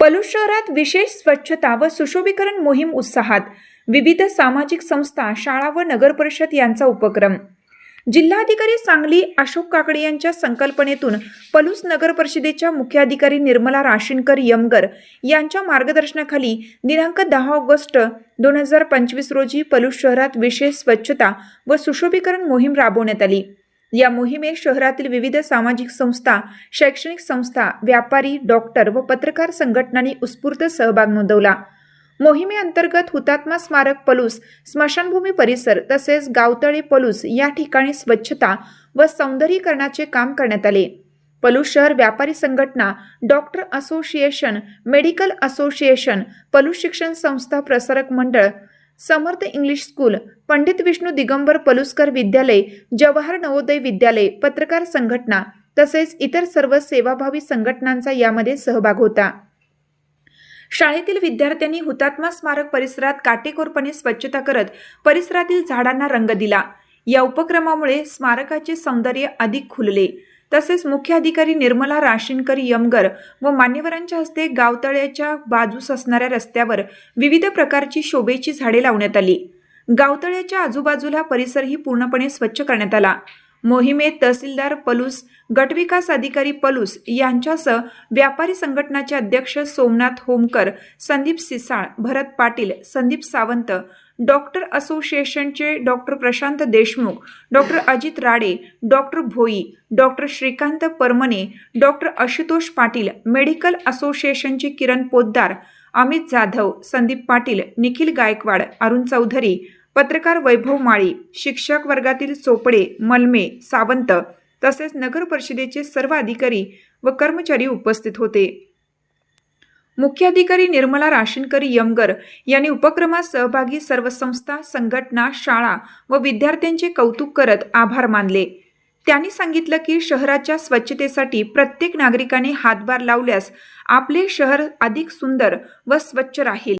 पलूस शहरात विशेष स्वच्छता व सुशोभीकरण मोहीम उत्साहात विविध सामाजिक संस्था शाळा व नगर परिषद यांचा उपक्रम. जिल्हाधिकारी सांगली अशोक काकडे यांच्या संकल्पनेतून पलूस नगर परिषदेच्या मुख्याधिकारी निर्मला राशीनकर यमगर यांच्या मार्गदर्शनाखाली दिनांक दहा ऑगस्ट दोन हजार पंचवीस रोजी पलूस शहरात विशेष स्वच्छता व सुशोभीकरण मोहीम राबवण्यात आली. या मोहिमेत शहरातील विविध सामाजिक संस्था शैक्षणिक संस्था व्यापारी डॉक्टर व पत्रकार संघटनांनी उत्स्फूर्त सहभाग नोंदवला. मोहिमेअंतर्गत हुतात्मा स्मारक पलूस स्मशानभूमी परिसर तसेच गावतळे पलूस या ठिकाणी स्वच्छता व सौंदर्यीकरणाचे काम करण्यात आले. पलूस शहर व्यापारी संघटना doctor association medical association Palus शिक्षण संस्था प्रसारक मंडळ समर्थ इंग्लिश स्कूल पंडित विष्णू दिगंबर पलुस्कर विद्यालय जवाहर नवोदय विद्यालय पत्रकार संघटना तसेच इतर सर्व सेवाभावी संघटनांचा यामध्ये सहभाग होता. शाळेतील विद्यार्थ्यांनी हुतात्मा स्मारक परिसरात काटेकोरपणे स्वच्छता करत परिसरातील झाडांना रंग दिला. या उपक्रमामुळे स्मारकाचे सौंदर्य अधिक खुलले. तसेच मुख्य अधिकारी निर्मला राशीनकर यमगर व मान्यवरांच्या हस्ते गावतळ्याच्या बाजूस असणाऱ्या रस्त्यावर विविध प्रकारची शोभेची झाडे लावण्यात आली. गावतळ्याच्या आजूबाजूला परिसरही पूर्णपणे स्वच्छ करण्यात आला. मोहिमेत तहसीलदार पलूस गटविकास अधिकारी पलूस यांच्यासह व्यापारी संघटनाचे अध्यक्ष सोमनाथ होमकर संदीप सिसाळ भरत पाटील संदीप सावंत डॉक्टर असोसिएशनचे doctor Prashant Deshmukh doctor Ajit Rade doctor Bhoi doctor Shrikant Parmane doctor Ashutosh Patil medical असोसिएशनचे किरण पोद्दार अमित जाधव संदीप पाटील निखिल गायकवाड अरुण चौधरी पत्रकार वैभव माळी शिक्षक वर्गातील चोपडे मलमे सावंत तसेच नगर परिषदेचे सर्व अधिकारी व कर्मचारी उपस्थित होते. मुख्याधिकारी निर्मला राशनकरी यमगर यांनी उपक्रमात सहभागी सर्व संस्था संघटना शाळा व विद्यार्थ्यांचे कौतुक करत आभार मानले. त्यांनी सांगितलं की शहराच्या स्वच्छतेसाठी प्रत्येक नागरिकाने हातभार लावल्यास आपले शहर अधिक सुंदर व स्वच्छ राहील.